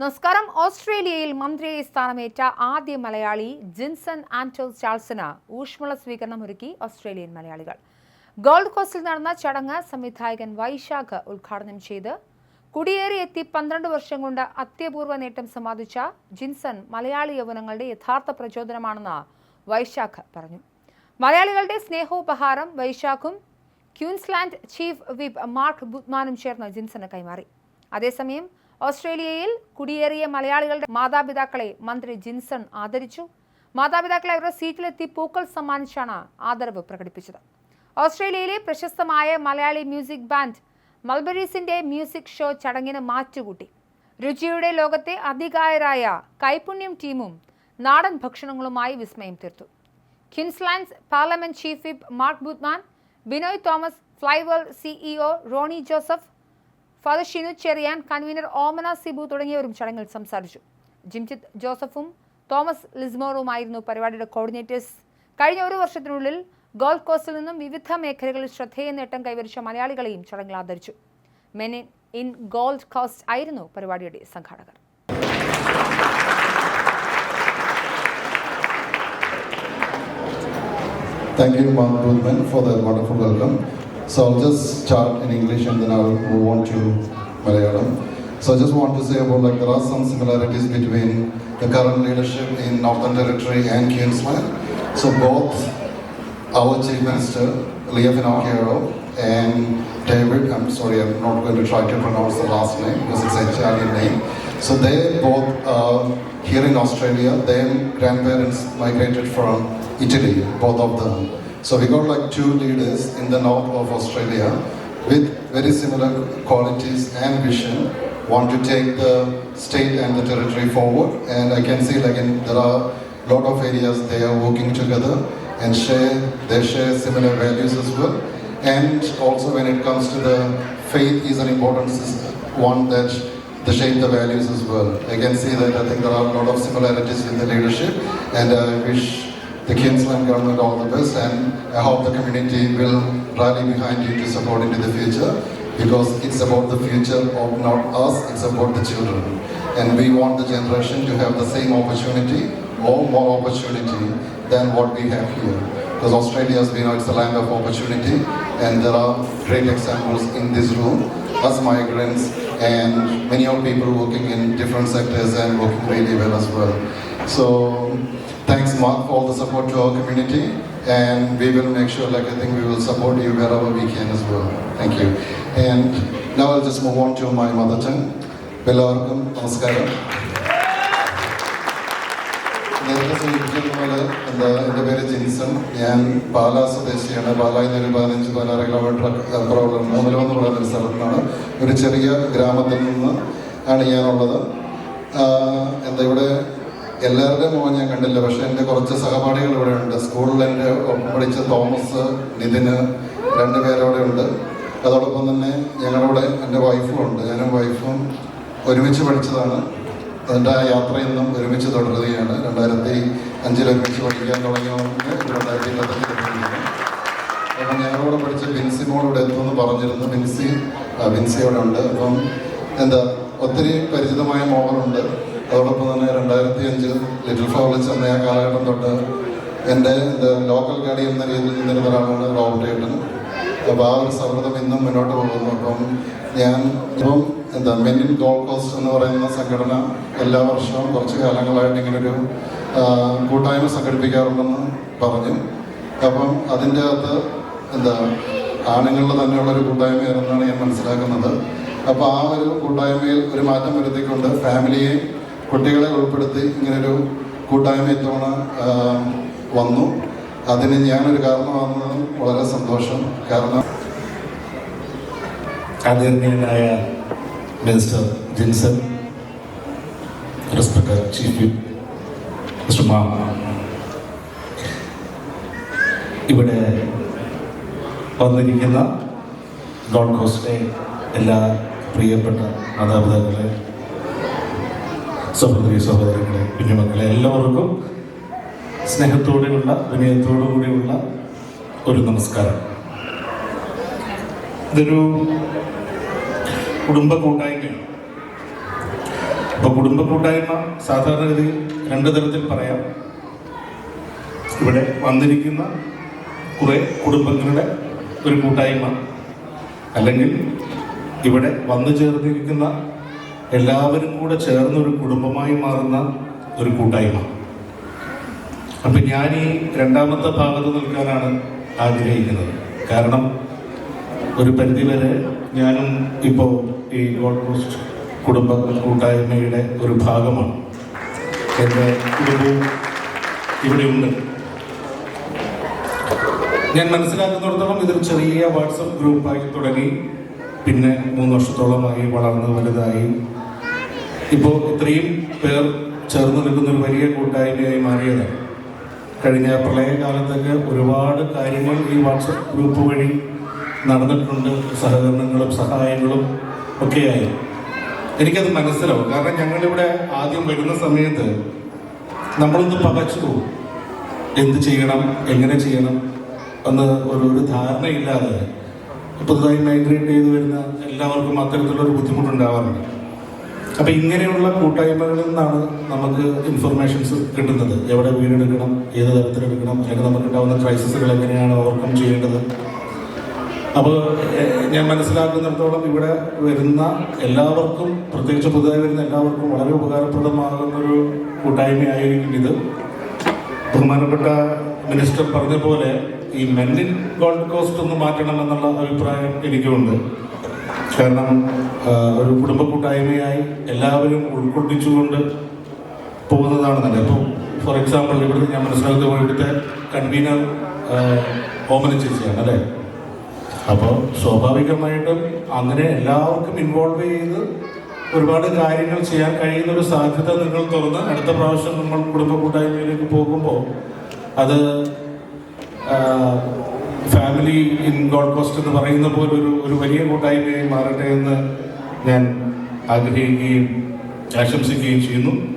നമസ്കാരം. ഓസ്ട്രേലിയയിൽ മന്ത്രിയായി സ്ഥാനമേറ്റ ആദ്യ മലയാളി ജിൻസൺ ആന്റോസ് ചാൾസിന് ഊഷ്മള സ്വീകരണം ഒരുക്കി ഓസ്ട്രേലിയൻ മലയാളികൾ. ഗോൾഡ് കോസ്റ്റിൽ നടന്ന ചടങ്ങ് സംവിധായകൻ വൈശാഖ് ഉദ്ഘാടനം ചെയ്ത് കുടിയേറിയെത്തി പന്ത്രണ്ട് വർഷം കൊണ്ട് അത്യപൂർവ നേട്ടം സമ്പാദിച്ച ജിൻസൺ മലയാളി യൗവനങ്ങളുടെ യഥാർത്ഥ പ്രചോദനമാണെന്ന് വൈശാഖ് പറഞ്ഞു. മലയാളികളുടെ സ്നേഹോപഹാരം വൈശാഖും ക്യൂൻസ്ലാൻഡ് ചീഫ് വിപ്പ് മാർക്ക് ബുദ്മാനും ചേർന്ന് ജിൻസന് കൈമാറി. അതേസമയം ഓസ്ട്രേലിയയിൽ കുടിയേറിയ മലയാളികളുടെ മാതാപിതാക്കളെ മന്ത്രി ജിൻസൺ ആദരിച്ചു. മാതാപിതാക്കളെ അവരുടെ സീറ്റിലെത്തി പൂക്കൾ സമ്മാനിച്ചാണ് ആദരവ് പ്രകടിപ്പിച്ചത്. ഓസ്ട്രേലിയയിലെ പ്രശസ്തമായ മലയാളി മ്യൂസിക് ബാൻഡ് മൾബറീസിന്റെ മ്യൂസിക് ഷോ ചടങ്ങിന് മാറ്റുകൂട്ടി. രുചിയുടെ ലോകത്തെ അതികായരായ കൈപുണ്യം ടീമും നാടൻ ഭക്ഷണങ്ങളുമായി വിസ്മയം തീർത്തു. Queensland's parliament chief whip Mark Boothman Binoy Thomas Flyworld CEO Rony Joseph father Shinu Cherian convener Omana Sibu തുടങ്ങിയവരും ചടങ്ങിൽ സംസാരിച്ചു. ജിംജിത്ത് ജോസഫും തോമസ് ലിസ്മോറുമായിരുന്നു പരിപാടിയുടെ കോർഡിനേറ്റേഴ്സ്. കഴിഞ്ഞ ഒരു വർഷത്തിനുള്ളിൽ ഗോൾഫ് കോസ്റ്റിൽ നിന്നും വിവിധ മേഖലകളിൽ ശ്രദ്ധേയ നേട്ടം കൈവരിച്ച മലയാളികളെയും ചടങ്ങിൽ ആദരിച്ചു. മെൻ ഇൻ ഗോൾഡ് കോസ്റ്റ് ആയിരുന്നു പരിപാടിയുടെ സംഘാടകർ. Thank you, Mark Goodman, for the wonderful welcome. So I'll just start in English and then I'll move on to Malayalam. So I just want to say about like there are some similarities between the current leadership in Northern Territory and Queensland. So both our Chief Minister, Leah Finocchiaro, and David, I'm sorry, I'm not going to try to pronounce the last name because it's an Italian name. So they both here in Australia. Their grandparents migrated from Italy, both of them. So we got like two leaders in the north of Australia with very similar qualities and vision, want to take the state and the territory forward. And I can see like in, there are a lot of areas they are working together and share they share similar values as well. And also when it comes to the faith is an important one that they shape the values as well. I can see that I think there are a lot of similarities in the leadership and I wish the Queensland government all the best and I hope the community will rally behind you to support into the future because it's about the future of not us, it's about the children. And we want the generation to have the same opportunity or more opportunity than what we have here. Because Australia has know, it's a land of opportunity and there are great examples in this room, us migrants and many of people working in different sectors and working really well as well. So thanks Mark for all the support to our community and we will make sure like I think we will support you wherever we can as well. Thank you. And now I'll just move on to my mother tongue. എല്ലാവർക്കും നമസ്കാരം നേരത്തെ എന്റെ പേര് ജിൻസൺ ഞാൻ പാലാ സ്വദേശിയാണ് പാലായിൽ നിന്ന് പതിനഞ്ച് പതിനാറ് കിലോമീറ്റർ അപ്പുറമുള്ള മൂന്നിലോ എന്ന് പറയുന്ന ഒരു സ്ഥലത്താണ് ഒരു ചെറിയ ഗ്രാമത്തിൽ നിന്ന് ആണ് ഞാനുള്ളത് എന്താ ഇവിടെ എല്ലാവരുടെയും മുഖം ഞാൻ കണ്ടില്ല. പക്ഷെ എന്റെ കുറച്ച് സഹപാഠികൾ ഇവിടെ ഉണ്ട്. സ്കൂളിൽ എന്റെ ഒപ്പം പഠിച്ച തോമസ് നിതിന് രണ്ടുപേരവിടെ ഉണ്ട്. അതോടൊപ്പം തന്നെ ഞങ്ങളുടെ എന്റെ വൈഫും ഉണ്ട്. ഞാനും വൈഫും ഒരുമിച്ച് പഠിച്ചതാണ്. അതിന്റെ ആ യാത്ര ഇന്നും ഒരുമിച്ച് തുടരുകയാണ്. രണ്ടായിരത്തി അഞ്ചിൽ ഒരുമിച്ച് പഠിക്കാൻ തുടങ്ങിയവർക്ക് രണ്ടായിരത്തി ഇരുപത്തഞ്ചിൽ അപ്പം ഞങ്ങളോട് പഠിച്ച ബിൻസി മോളിവിടെ എത്തുമെന്ന് പറഞ്ഞിരുന്നു. ബിൻസി ബിൻസി അവിടെ ഉണ്ട്. അപ്പം എന്താ ഒത്തിരി പരിചിതമായ മോഹനുണ്ട് അതോടൊപ്പം തന്നെ രണ്ടായിരത്തി അഞ്ചിൽ ലിറ്റിൽ ഫ്ലവറിൽ ചെന്ന ആ കാലഘട്ടം തൊട്ട് എന്റെ ലോക്കൽ ഗാഡി എന്ന രീതിയിൽ നിന്നിരുന്ന ഒരാളാണ് റോബർട്ട് ഏട്ടൻ. അപ്പോൾ ആ ഒരു സൗഹൃദം ഇന്നും മുന്നോട്ട് പോകുന്നു. അപ്പം ഞാൻ ഇപ്പം എന്താ മെനിൻ ഗോൾ ഗോൾഡ് കോസ്റ്റ് എന്ന് പറയുന്ന സംഘടന എല്ലാ വർഷവും കുറച്ച് കാലങ്ങളായിട്ട് ഇങ്ങനൊരു കൂട്ടായ്മ സംഘടിപ്പിക്കാറുണ്ടെന്ന് പറഞ്ഞു. അപ്പം അതിന്റെ അകത്ത് എന്താ ആണുങ്ങളുടെ തന്നെയുള്ള ഒരു കൂട്ടായ്മയാണെന്നാണ് ഞാൻ മനസ്സിലാക്കുന്നത്. അപ്പോൾ ആ ഒരു കൂട്ടായ്മയിൽ ഒരു മാറ്റം വരുത്തിക്കൊണ്ട് ഫാമിലിയെയും കുട്ടികളെ ഉൾപ്പെടുത്തി ഇങ്ങനൊരു കൂട്ടായ്മ ഇത്തവണ വന്നു. അതിന് ഞാനൊരു കാരണമാകുന്നത് വളരെ സന്തോഷം. കാരണം ആദരണീയനായ മിനിസ്റ്റർ ജിൻസൺ റെസ്പെക്ട് ചീഫ് ഇവിടെ വന്നിരിക്കുന്ന ഗോൾഡ് കോസ്റ്റിലെ എല്ലാ പ്രിയപ്പെട്ട മാതാപിതാക്കളെ സഹോദരി സഹോദരങ്ങളെ കുഞ്ഞുമക്കളെ എല്ലാവർക്കും സ്നേഹത്തോടെയുള്ള വിനയത്തോടു കൂടിയുള്ള ഒരു നമസ്കാരം. ഇതൊരു കുടുംബ കൂട്ടായ്മയാണ്. അപ്പോൾ കുടുംബ കൂട്ടായ്മ സാധാരണഗതിയിൽ രണ്ട് തരത്തിൽ പറയാം. ഇവിടെ വന്നിരിക്കുന്ന കുറെ കുടുംബങ്ങളുടെ ഒരു കൂട്ടായ്മ. അല്ലെങ്കിൽ ഇവിടെ വന്നു ചേർന്നിരിക്കുന്ന എല്ലാവരും കൂടെ ചേർന്ന് ഒരു കുടുംബമായി മാറുന്ന ഒരു കൂട്ടായ്മ. അപ്പം ഞാൻ ഈ രണ്ടാമത്തെ ഭാഗത്ത് നിൽക്കാനാണ് ആഗ്രഹിക്കുന്നത്. കാരണം ഒരു പരിധിവരെ ഞാനും ഇപ്പോൾ ഈ ഗോൾഡ് കോസ്റ്റ് കുടുംബ കൂട്ടായ്മയുടെ ഒരു ഭാഗമാണ്. എന്റെ കുടുംബവും ഇവിടെയുണ്ട്. ഞാൻ മനസ്സിലാക്കുന്നിടത്തോളം ഇതൊരു ചെറിയ വാട്സപ്പ് ഗ്രൂപ്പായി തുടങ്ങി. പിന്നെ മൂന്ന് വർഷത്തോളമായി വളർന്ന് വലുതായി. ഇപ്പോൾ ഇത്രയും പേർ ചേർന്ന് നിൽക്കുന്ന ഒരു വലിയ കൂട്ടായ്മയായി മാറിയതാണ് കഴിഞ്ഞ പ്രളയകാലത്തൊക്കെ ഒരുപാട് കാര്യങ്ങൾ ഈ വാട്സപ്പ് ഗ്രൂപ്പ് വഴി നടന്നിട്ടുണ്ട്. സഹകരണങ്ങളും സഹായങ്ങളും ഒക്കെയായി. എനിക്കത് മനസ്സിലാവും. കാരണം ഞങ്ങളിവിടെ ആദ്യം വരുന്ന സമയത്ത് നമ്മളൊന്ന് പകച്ചു പോകും എന്ത് ചെയ്യണം? എങ്ങനെ ചെയ്യണം? എന്ന് ഒരു ധാരണയില്ലാതെ. പുതുതായി മൈഗ്രേറ്റ് ചെയ്ത് വരുന്ന എല്ലാവർക്കും അത്തരത്തിലുള്ള ഒരു ബുദ്ധിമുട്ടുണ്ടാവാറുണ്ട്. അപ്പം ഇങ്ങനെയുള്ള കൂട്ടായ്മകളിൽ നിന്നാണ് നമുക്ക് ഇൻഫർമേഷൻസ് കിട്ടുന്നത്. എവിടെ വീടെടുക്കണം ഏത് തരത്തിലെടുക്കണം അല്ലെങ്കിൽ നമുക്ക് ഉണ്ടാവുന്ന ക്രൈസിസുകൾ എങ്ങനെയാണ് ഓവർകം ചെയ്യേണ്ടത്? അപ്പോൾ ഞാൻ മനസ്സിലാക്കുന്നിടത്തോളം ഇവിടെ വരുന്ന എല്ലാവർക്കും പ്രത്യേകിച്ച് പുതുതായി വരുന്ന എല്ലാവർക്കും വളരെ ഉപകാരപ്രദമാകുന്നൊരു കൂട്ടായ്മയായിരിക്കും ഇത്. ബഹുമാനപ്പെട്ട മിനിസ്റ്റർ പറഞ്ഞ പോലെ ഈ മെന്നിൻ ഗോൾഡ് കോസ്റ്റ് ഒന്ന് മാറ്റണം എന്നുള്ള അഭിപ്രായം എനിക്കുണ്ട്. കാരണം ഒരു കുടുംബ കൂട്ടായ്മയായി എല്ലാവരും ഉൾക്കൊള്ളിച്ചുകൊണ്ട് പോകുന്നതാണ് നല്ലത്. ഇപ്പോൾ ഫോർ എക്സാമ്പിൾ ഇവിടുത്തെ ഞാൻ മനസ്സിലാക്കുന്നത് ഇവിടുത്തെ കൺവീനർ ഓമന ചേച്ചിയാണ് അല്ലേ? അപ്പോൾ സ്വാഭാവികമായിട്ടും അങ്ങനെ എല്ലാവർക്കും ഇൻവോൾവ് ചെയ്ത് ഒരുപാട് കാര്യങ്ങൾ ചെയ്യാൻ കഴിയുന്ന ഒരു സാധ്യത നിങ്ങൾ തുറന്ന് അടുത്ത പ്രാവശ്യം നമ്മൾ കുടുംബ കൂട്ടായ്മയിലേക്ക് പോകുമ്പോൾ അത് ഫാമിലി ഇൻ ഗോഡ് കോസ്റ്റ് എന്ന് പറയുന്ന പോലെ ഒരു ഒരു വലിയ കൂട്ടായ്മയായി മാറട്ടെ എന്ന് ഞാൻ ആഗ്രഹിക്കുകയും ആശംസിക്കുകയും ചെയ്യുന്നു.